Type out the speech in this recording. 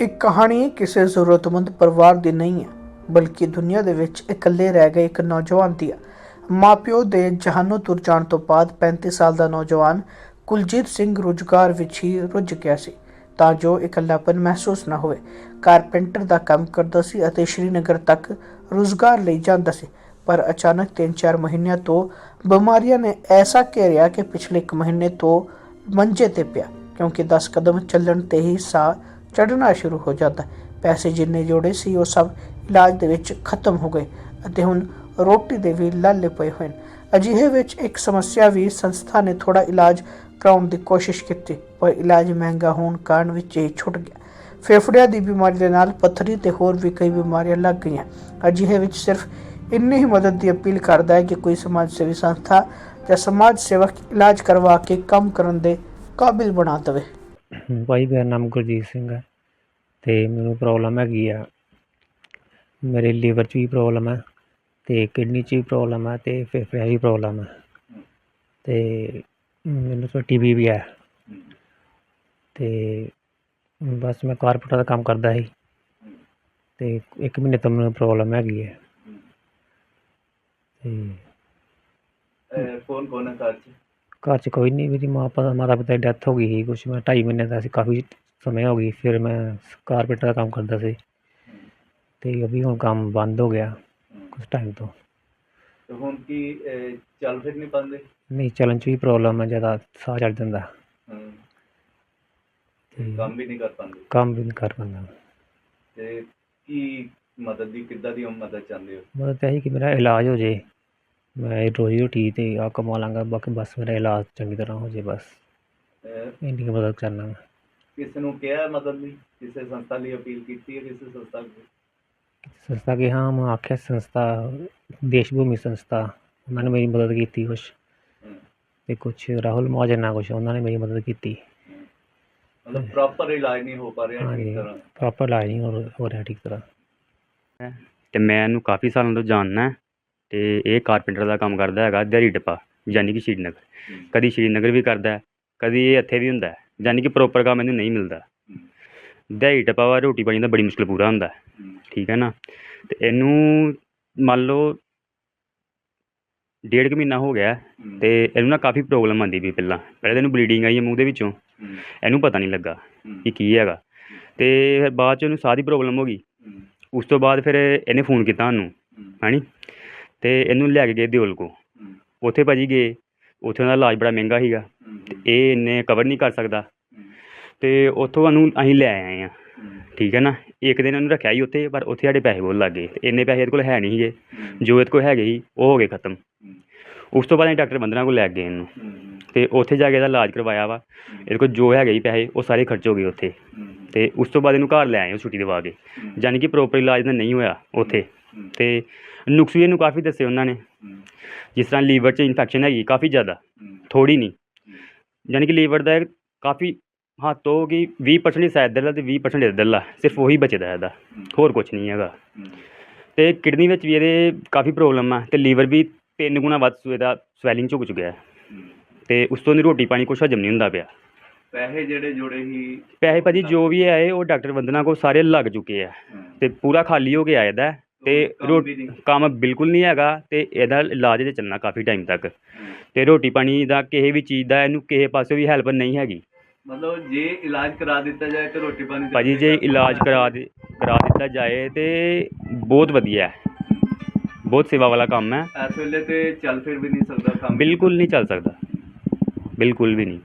ਇੱਕ ਕਹਾਣੀ ਕਿਸੇ ਜ਼ਰੂਰਤਮੰਦ ਪਰਿਵਾਰ ਦੀ ਨਹੀਂ ਹੈ, ਬਲਕਿ ਦੁਨੀਆ ਦੇ ਵਿੱਚ ਇਕੱਲੇ ਰਹਿ ਗਏ ਇੱਕ ਨੌਜਵਾਨ ਦੀ ਹੈ। ਮਾਪਿਓ ਦੇ ਜਹਾਨੋਂ ਤੁਰ ਜਾਣ ਤੋਂ ਬਾਅਦ 35 ਸਾਲ ਦਾ ਨੌਜਵਾਨ ਕੁਲਜੀਤ ਸਿੰਘ ਰੁਜ਼ਗਾਰ ਵਿੱਚ ਹੀ ਰੁੱਝ ਗਿਆ ਸੀ, ਤਾਂ ਜੋ ਇਕੱਲਾਪਨ ਮਹਿਸੂਸ ਨਾ ਹੋਵੇ। ਕਾਰਪੈਂਟਰ ਦਾ ਕੰਮ ਕਰਦਾ ਸੀ ਅਤੇ ਸ਼੍ਰੀਨਗਰ ਤੱਕ ਰੁਜ਼ਗਾਰ ਲਈ ਜਾਂਦਾ ਸੀ, ਪਰ ਅਚਾਨਕ 3-4 ਮਹੀਨਿਆਂ ਤੋਂ ਬਿਮਾਰੀਆਂ ਨੇ ਐਸਾ ਘੇਰਿਆ ਕਿ ਪਿਛਲੇ 1 ਮਹੀਨੇ ਤੋਂ ਮੰਜੇ ਤੇ ਪਿਆ, ਕਿਉਂਕਿ 10 ਕਦਮ ਚੱਲਣ ਤੇ ਹੀ ਸਾਹ ਚੜ੍ਹਨਾ ਸ਼ੁਰੂ ਹੋ ਜਾਂਦਾ ਪੈਸੇ ਜਿੰਨੇ ਜੋੜੇ ਸੀ, ਉਹ ਸਭ ਇਲਾਜ ਦੇ ਵਿੱਚ ਖਤਮ ਹੋ ਗਏ ਅਤੇ ਹੁਣ ਰੋਟੀ ਦੇ ਵੀ ਲਾਲੇ ਪਏ ਹੋਏ ਅਜਿਹੇ ਵਿੱਚ ਇੱਕ ਸਮੱਸਿਆ ਵੀ ਸੰਸਥਾ ਨੇ ਥੋੜਾ ਇਲਾਜ ਕਰਾਉਣ ਦੀ ਕੋਸ਼ਿਸ਼ ਕੀਤੀ, ਪਰ ਇਲਾਜ ਮਹਿੰਗਾ ਹੋਣ ਕਾਰਨ ਵਿੱਚ ਇਹ ਛੁੱਟ ਗਿਆ। ਫੇਫੜਿਆਂ ਦੀ ਬਿਮਾਰੀ ਦੇ ਨਾਲ ਪੱਥਰੀ ਤੇ ਹੋਰ ਵੀ ਕਈ ਬਿਮਾਰੀਆਂ ਲੱਗ ਗਈਆਂ। ਅਜਿਹੇ ਵਿੱਚ ਸਿਰਫ ਇੰਨੀ ਹੀ ਮਦਦ ਦੀ ਅਪੀਲ ਕਰਦਾ ਹੈ ਕਿ ਕੋਈ ਸਮਾਜ ਸੇਵੀ ਸੰਸਥਾ ਜਾਂ ਸਮਾਜ ਸੇਵਕ ਇਲਾਜ ਕਰਵਾ ਕੇ ਕੰਮ ਕਰਨ ਦੇ ਕਾਬਿਲ ਬਣਾ ਦੇਵੇ। ਭਾਈ ਮੇਰਾ ਨਾਮ ਗੁਰਜੀਤ ਸਿੰਘ ਹੈ ਅਤੇ ਮੈਨੂੰ ਪ੍ਰੋਬਲਮ ਹੈਗੀ ਆ। ਮੇਰੇ ਲੀਵਰ 'ਚ ਵੀ ਪ੍ਰੋਬਲਮ ਹੈ ਅਤੇ ਕਿਡਨੀ 'ਚ ਵੀ ਪ੍ਰੋਬਲਮ ਹੈ ਅਤੇ ਫੇਫੜਿਆਂ 'ਚ ਵੀ ਪ੍ਰੋਬਲਮ ਹੈ ਅਤੇ ਮੈਨੂੰ ਤਾਂ ਟੀ ਬੀ ਵੀ ਹੈ ਅਤੇ ਬਸ ਮੈਂ ਕਾਰਪੈਂਟਰ ਦਾ ਕੰਮ ਕਰਦਾ ਸੀ। ਅਤੇ ਇੱਕ ਮਹੀਨੇ ਤੋਂ ਮੈਨੂੰ ਪ੍ਰੋਬਲਮ ਹੈਗੀ ਹੈ ਅਤੇ ਕੌਣ ਕੌਣ ਹੈ ਘਰ 'ਚ? ਘਰ 'ਚ ਕੋਈ ਨਹੀਂ ਮੇਰੀ ਮਾਂ ਪਾ ਮਾਤਾ ਪਿਤਾ ਦੀ ਡੈਥ ਹੋ ਗਈ ਸੀ ਕੁਛ ਮੈਂ ਢਾਈ ਮਹੀਨੇ ਦਾ ਸੀ ਕਾਫੀ ਸਮੇਂ ਹੋ ਗਈ ਫਿਰ ਮੈਂ ਕਾਰਪੈਂਟਰ ਦਾ ਕੰਮ ਕਰਦਾ ਸੀ। ਅਤੇ ਅਭੀ ਹੁਣ ਕੰਮ ਬੰਦ ਹੋ ਗਿਆ ਕੁਛ ਟਾਈਮ ਤੋਂ। ਤੇ ਹੁਣ ਕੀ ਅਹ, ਚੱਲ ਫਿਰ ਨਹੀਂ ਪਾਉਂਦੇ? ਨਹੀਂ ਚੱਲਣ 'ਚ ਵੀ ਪ੍ਰੋਬਲਮ ਹੈ ਜ਼ਿਆਦਾ ਸਾਹ ਚੜ ਜਾਂਦਾ। ਹਮ, ਅਤੇ ਕੰਮ ਵੀ ਨਹੀਂ ਕਰ ਪਾਉਂਦੇ? ਕੰਮ ਵੀ ਨਹੀਂ ਕਰ ਪਾਉਂਦਾ। ਤੇ ਕੀ ਮਦਦ ਦੀ ਕਿੱਦਾਂ ਦੀ ਮਦਦ ਚਾਹੁੰਦੇ ਹੋ? ਮਤਲਬ ਤਾਂ ਇਹੀ ਕਿ ਮੇਰਾ ਇਲਾਜ ਹੋ ਜੇ। ਮੈਂ ਰੋਜ਼ੀ ਰੋਟੀ ਤੇ ਆ ਕਮਾ ਲਾਂਗਾ ਬਾਕੀ ਬਸ ਮੇਰਾ ਇਲਾਜ ਚੰਗੀ ਤਰ੍ਹਾਂ ਹੋ ਜੇ ਬਸ। ਅਹ, ਇੰਨੀ ਕੁ ਮਦਦ ਕਰਨਾ ਮੈਂ। ਕਿਸੇ ਨੂੰ ਕਿਹਾ ਮਦਦ ਲਈ? ਕਿਸੇ ਸੰਸਥਾ ਲਈ ਅਪੀਲ ਕੀਤੀ ਹੈ ਕਿਸੇ ਸੰਸਥਾ ਲਈ? ਸੰਸਥਾ ਕੇ ਹਾਂ ਮੈਂ ਆਖਿਆ ਸੰਸਥਾ ਦੇਸ਼ ਭੂਮੀ ਸੰਸਥਾ ਉਹਨਾਂ ਨੇ ਮੇਰੀ ਮਦਦ ਕੀਤੀ ਕੁਛ। ਹਮ, ਤੇ ਕੁਛ ਰਾਹੁਲ ਮਹਾਜਨ ਕੁਛ ਉਹਨਾਂ ਨੇ ਮੇਰੀ ਮਦਦ ਕੀਤੀ। ਮਤਲਬ ਪ੍ਰੋਪਰ ਇਲਾਜ ਨਹੀਂ ਹੋ ਪਾ ਰਿਹਾ ਹਾਂਜੀ ਠੀਕ ਤਰ੍ਹਾਂ। ਪ੍ਰੋਪਰ ਇਲਾਜ ਨਹੀਂ ਹੋ ਹੋ ਰਿਹਾ ਠੀਕ ਤਰ੍ਹਾਂ। ਤੇ ਮੈਂ ਇਹਨੂੰ ਕਾਫੀ ਸਾਲਾਂ ਤੋਂ ਜਾਣਦਾ ਤੇ ਇਹ ਕਾਰਪੈਂਟਰ ਦਾ ਕੰਮ ਕਰਦਾ ਹੈਗਾ ਦਿਹਾੜੀ ਟੱਪਾ ਯਾਨੀ ਕਿ ਸ਼੍ਰੀਨਗਰ। ਕਦੀ ਸ਼੍ਰੀਨਗਰ ਵੀ ਕਰਦਾ ਕਦੀ ਇਹ ਇੱਥੇ ਵੀ ਹੁੰਦਾ ਯਾਨੀ ਕਿ ਪ੍ਰੋਪਰ ਕੰਮ ਇਹਨੂੰ ਨਹੀਂ ਮਿਲਦਾ। ਹਮ, ਦਿਹਾੜੀ ਟੱਪਾ ਵਾ ਰੋਟੀ ਪਾਣੀ ਦਾ ਬੜੀ ਮੁਸ਼ਕਿਲ ਪੂਰਾ ਹੁੰਦਾ ਠੀਕ ਹੈ ਨਾ? ਤੇ ਇਹਨੂੰ ਮੰਨ ਲਓ ਡੇਢ ਕੁ ਮਹੀਨਾ ਹੋ ਗਿਆ ਹੈ ਤੇ ਇਹਨੂੰ ਨਾ ਕਾਫੀ ਪ੍ਰੋਬਲਮ ਆਉਂਦੀ ਵੀ ਪਹਿਲਾਂ। ਪਹਿਲਾਂ ਤਾਂ ਇਹਨੂੰ ਬਲੀਡਿੰਗ ਆਈ ਹੈ ਮੂੰਹ ਦੇ ਵਿੱਚੋਂ। ਇਹਨੂੰ ਪਤਾ ਨਹੀਂ ਲੱਗਾ ਕਿ ਕੀ ਹੈਗਾ। ਤੇ ਫਿਰ ਬਾਅਦ ਚ ਇਹਨੂੰ ਸਾਹ ਦੀ ਪ੍ਰੋਬਲਮ ਹੋ ਗਈ। ਉਸ ਤੋਂ ਬਾਅਦ ਫਿਰ ਇਹਨੇ ਫੋਨ ਕੀਤਾ ਸਾਨੂੰ ਹਮ, ਹੈਨੀ ਤੇ ਇਹਨੂੰ ਲੈ ਕੇ ਗਏ ਦਿਓਲ ਕੋ ਉੱਥੇ ਭਾਜੀ ਗਏ। ਉੱਥੇ ਉਹਦਾ ਇਲਾਜ ਬੜਾ ਮਹਿੰਗਾ ਸੀਗਾ। ਤੇ ਇਹ ਇੰਨੇ ਕਵਰ ਨਹੀਂ ਕਰ ਸਕਦਾ। ਤੇ ਉੱਥੋਂ ਉਹਨੂੰ ਅਸੀਂ ਲੈ ਆਏ ਆ ਠੀਕ ਹੈ ਨਾ? ਇੱਕ ਦਿਨ ਉਹਨੂੰ ਰੱਖਿਆ ਸੀ ਉੱਥੇ ਪਰ ਉੱਥੇ ਸਾਡੇ ਪੈਸੇ ਬਹੁਤ ਲੱਗ ਗਏ। ਤੇ ਇੰਨੇ ਪੈਸੇ ਇਹਦੇ ਕੋਲ ਹੈ ਨਹੀਂ ਸੀਗੇ। ਜੋ ਇਹਦੇ ਕੋਲ ਹੈਗੇ ਸੀ ਉਹ ਹੋ ਗਏ ਖਤਮ। ਉਸ ਤੋਂ ਬਾਅਦ ਅਸੀਂ ਡਾਕਟਰ ਬੰਦਨਾ ਕੋਲ ਲੈ ਗਏ ਇਹਨੂੰ। ਤੇ ਉੱਥੇ ਜਾ ਕੇ ਇਹਦਾ ਇਲਾਜ ਕਰਵਾਇਆ ਵਾ। ਇਹਦੇ ਕੋਲ ਜੋ ਹੈਗੇ ਸੀ ਪੈਸੇ ਉਹ ਸਾਰੇ ਖਰਚ ਹੋ ਗਏ ਉੱਥੇ। ਤੇ ਉਸ ਤੋਂ ਬਾਅਦ ਇਹਨੂੰ ਘਰ ਲੈ ਆਏ ਉਹ ਛੁੱਟੀ ਦਵਾ ਕੇ। ਯਾਨੀ ਕਿ ਪ੍ਰੋਪਰ ਇਲਾਜ ਤਾਂ ਨਹੀਂ ਹੋਇਆ ਉੱਥੇ। ਤੇ ਨੁਕਸ ਵੀ ਇਹਨੂੰ ਕਾਫੀ ਦੱਸੇ ਉਹਨਾਂ ਨੇ। ਜਿਸ ਤਰ੍ਹਾਂ ਲੀਵਰ 'ਚ ਇਨਫੈਕਸ਼ਨ ਹੈਗੀ ਕਾਫੀ ਜ਼ਿਆਦਾ ਥੋੜੀ ਨਹੀਂ। ਯਾਨੀ ਕਿ ਲੀਵਰ ਦਾ ਕਾਫੀ ਹੱਥੋਂ ਕਿ 20% ਹੀ ਸਾਇਦ ਦਾ ਤੇ 20% ਇੱਧਰਲਾ ਸਿਰਫ ਉਹੀ ਬਚਦਾ ਇਹਦਾ। ਹੋਰ ਕੁਝ ਨਹੀਂ ਹੈਗਾ। ਤੇ ਕਿਡਨੀ ਵਿੱਚ ਵੀ ਇਹਦੇ ਕਾਫੀ ਪ੍ਰੋਬਲਮ ਆ ਤੇ ਲੀਵਰ ਵੀ ਤਿੰਨ ਗੁਣਾ ਵੱਧ ਸੂ ਇਹਦਾ ਸਵੈਲਿੰਗ ਝੁਕ ਚੁੱਕਿਆ ਹੈ। ਤੇ ਉਸ ਤੋਂ ਦੀ ਰੋਟੀ ਪਾਣੀ ਕੁਛ ਹਜਮ ਨਹੀਂ ਹੁੰਦਾ ਪਿਆ। ਪੈਸੇ ਜਿਹੜੇ ਜੋੜੇ ਹੀ ਪੈਸੇ ਭਾਜੀ ਜੋ ਵੀ ਆਏ ਉਹ ਡਾਕਟਰ ਵੰਦਨਾ ਕੋਲ ਸਾਰੇ ਲੱਗ ਚੁੱਕੇ ਆ। ਤੇ ਪੂਰਾ ਖਾਲੀ ਹੋ ਕੇ ਆਇਆ ਦਾ। ਤੇ ਕੰਮ ਰੋ ਵੀ ਨਹੀਂ। ਕੰਮ ਬਿਲਕੁਲ ਨਹੀਂ ਹੈਗਾ ਤੇ ਇਹਦਾ ਇਲਾਜ ਤੇ ਚੱਲਣਾ ਕਾਫੀ ਟਾਈਮ ਤੱਕ। ਤੇ ਰੋਟੀ ਪਾਣੀ ਦਾ ਕਿਸੇ ਵੀ ਚੀਜ਼ ਦਾ ਇਹਨੂੰ ਕਿਸੇ ਪਾਸੇ ਵੀ ਹੈਲਪ ਨਹੀਂ ਹੈਗੀ। ਮਤਲਬ ਜੇ ਇਲਾਜ ਕਰਾ ਦਿੱਤਾ ਜਾਏ ਤੇ ਰੋਟੀ ਪਾਣੀ ਭਾਜੀ ਜੇ ਇਲਾਜ ਕਰਾ ਦੇ ਕਰਾ ਦਿੱਤਾ ਜਾਏ ਤੇ ਬਹੁਤ ਵਧੀਆ ਹੈ। ਬਹੁਤ ਸੇਵਾ ਵਾਲਾ ਕੰਮ ਹੈ। ਇਸ ਵੇਲੇ ਤੇ ਚੱਲ ਫਿਰ ਵੀ ਨਹੀਂ ਸਕਦਾ ਕੰਮ। ਬਿਲਕੁਲ ਨਹੀਂ ਚੱਲ ਸਕਦਾ। ਬਿਲਕੁਲ ਵੀ ਨਹੀਂ।